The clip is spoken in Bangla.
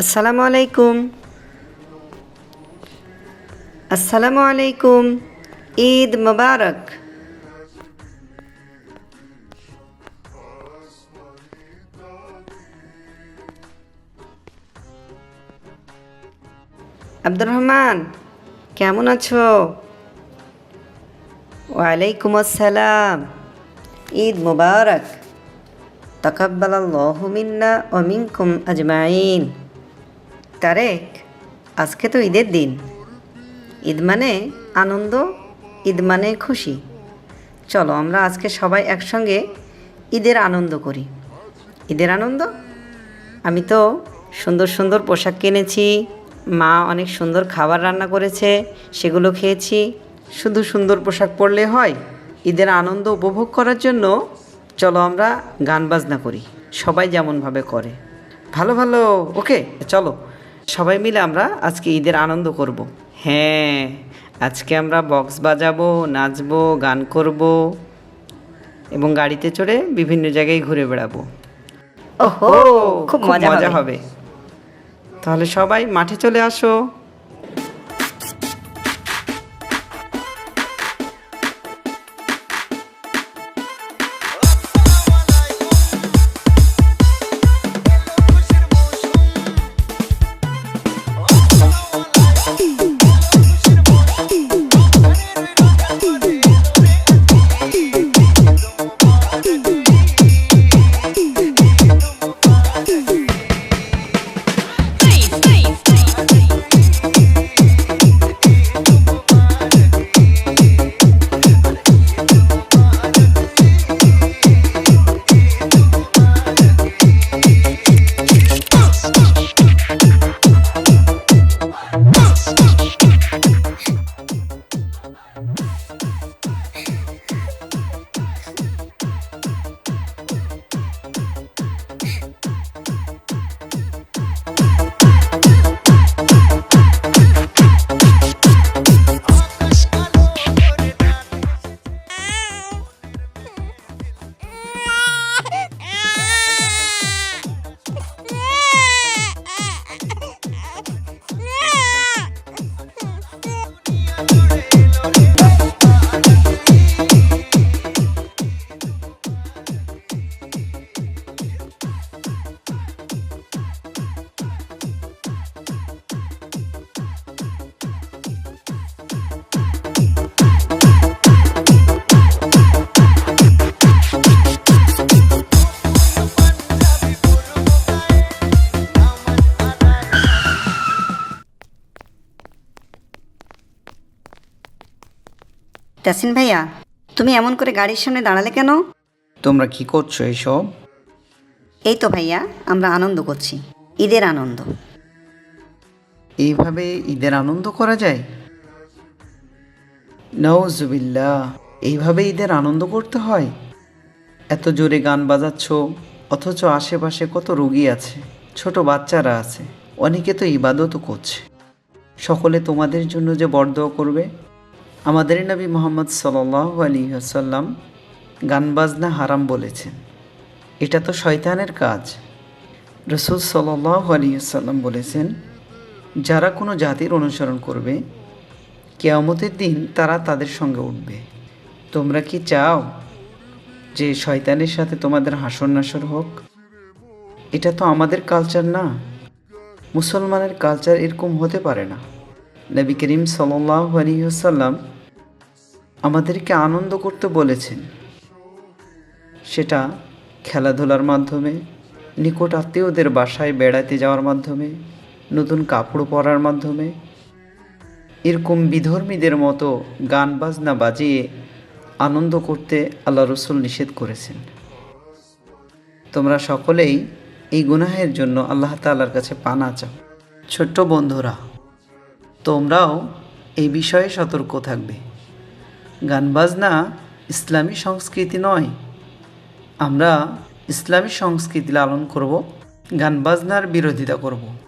আসসালামু আলাইকুম। আসসালামু আলাইকুম। ঈদ মোবারক। আব্দুর রহমান, কেমন আছো? ওয়ালাইকুম আসসালাম। ঈদ মোবারক। তকাব্বাল মিন্না ওয়া মিনকুম আজমাইন। তারেক আজকে তো ঈদের দিন। ঈদ মানে আনন্দ, ঈদ মানে খুশি। চলো আমরা আজকে সবাই একসঙ্গে ঈদের আনন্দ করি। ঈদের আনন্দ? আমি তো সুন্দর সুন্দর পোশাক কিনেছি, মা অনেক সুন্দর খাবার রান্না করেছে, সেগুলো খেয়েছি। শুধু সুন্দর পোশাক পরলে হয়, ঈদের আনন্দ উপভোগ করার জন্য চলো আমরা গান বাজনা করি। সবাই যেমনভাবে করে। ভালো ভালো, ওকে, চলো। সবাই মিলে আমরা আজকে ঈদের আনন্দ করব। হ্যাঁ আজকে আমরা বক্স বাজাবো নাচবো গান করব এবং গাড়িতে চড়ে বিভিন্ন জায়গায় ঘুরে বেড়াবো। ওহো খুব মজা হবে। হবে। তাহলে সবাই মাঠে চলে আসো। তাসিন ভাইয়া তুমি এমন করে গাড়ির সামনে দাঁড়ালে কেন? তোমরা কি করছ এইসব? এই তো ভাইয়া আমরা আনন্দ করছি। ঈদের আনন্দ। এইভাবে ঈদের আনন্দ করা যায়? নওজুবিল্লা এইভাবে ঈদের আনন্দ করতে হয়? এত জোরে গান বাজাচ্ছ অথচ আশেপাশে কত রোগী আছে ছোট বাচ্চারা আছে অনেকে তো ইবাদতও করছে। সকলে তোমাদের জন্য যে বরদোয়া করবে আমাদের নবী মোহাম্মদ সাল্লাহ আলী আসাল্লাম গান বাজনা হারাম বলেছেন। এটা তো শয়তানের কাজ। রসুল সাল্লাহ আলী আসাল্লাম বলেছেন, যারা কোনো জাতির অনুসরণ করবে, কেয়ামতের দিন তারা তাদের সঙ্গে উঠবে। তোমরা কি চাও যে শয়তানের সাথে তোমাদের হাসর নাসর হোক? এটা তো আমাদের কালচার না। মুসলমানের কালচার এরকম হতে পারে না। নবী করিম সাল্লাহ আমাদেরকে আনন্দ করতে বলেছেন। সেটা খেলাধুলার মাধ্যমে, নিকট আত্মীয়দের বাসায় বেড়াতে যাওয়ার মাধ্যমে, নতুন কাপড় পরার মাধ্যমে, এরকম বিধর্মীদের মতো গান বাজনা বাজিয়ে আনন্দ করতে আল্লাহ রসুল নিষেধ করেছেন। তোমরা সকলেই এই গুনাহের জন্য আল্লাহ তাআলার কাছে পানা চাও। ছোট্ট বন্ধুরা তোমরাও এই বিষয়ে সতর্ক থাকবে। গান, বাজনা ইসলামী সংস্কৃতি নয়। আমরা ইসলামী সংস্কৃতি লালন করব, গান, বাজনার বিরোধিতা করব।